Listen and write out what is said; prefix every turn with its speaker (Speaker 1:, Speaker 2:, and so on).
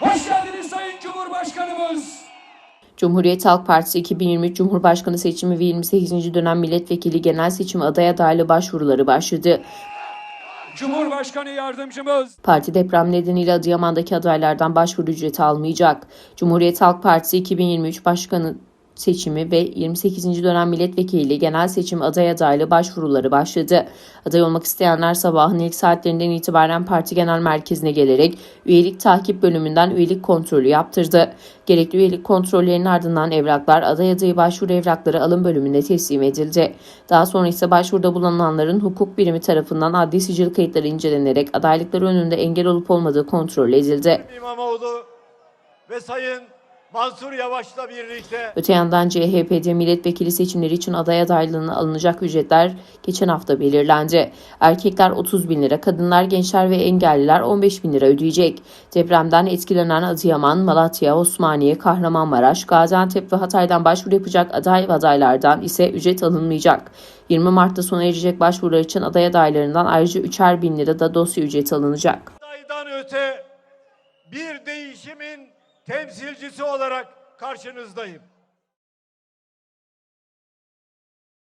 Speaker 1: Hoş geldiniz Sayın Cumhurbaşkanımız.
Speaker 2: Cumhuriyet Halk Partisi 2023 Cumhurbaşkanı seçimi ve 28. dönem milletvekili genel seçim aday adaylığı başvuruları başladı.
Speaker 1: Cumhurbaşkanı yardımcımız.
Speaker 2: Parti deprem nedeniyle Adıyaman'daki adaylardan başvuru ücreti almayacak. Cumhuriyet Halk Partisi 2023 Başkanı seçimi ve 28. dönem milletvekili genel seçim aday adaylığı başvuruları başladı. Aday olmak isteyenler sabahın ilk saatlerinden itibaren parti genel merkezine gelerek üyelik takip bölümünden üyelik kontrolü yaptırdı. Gerekli üyelik kontrollerinin ardından evraklar aday adayı başvuru evrakları alım bölümünde teslim edildi. Daha sonra ise başvuruda bulunanların hukuk birimi tarafından adli sicil kayıtları incelenerek adaylıkları önünde engel olup olmadığı kontrol edildi.
Speaker 3: İmamoğlu ve Sayın Mansur Yavaş'la birlikte
Speaker 2: Öte yandan CHP'de milletvekili seçimleri için aday adaylığına alınacak ücretler geçen hafta belirlendi. Erkekler 30 bin lira, kadınlar, gençler ve engelliler 15 bin lira ödeyecek. Depremden etkilenen Adıyaman, Malatya, Osmaniye, Kahramanmaraş, Gaziantep ve Hatay'dan başvuru yapacak aday ve adaylardan ise ücret alınmayacak. 20 Mart'ta sona erecek başvurular için aday adaylarından ayrıca 3'er bin lira da dosya ücreti alınacak.
Speaker 3: adaydan öte bir değişimin temsilcisi olarak karşınızdayım.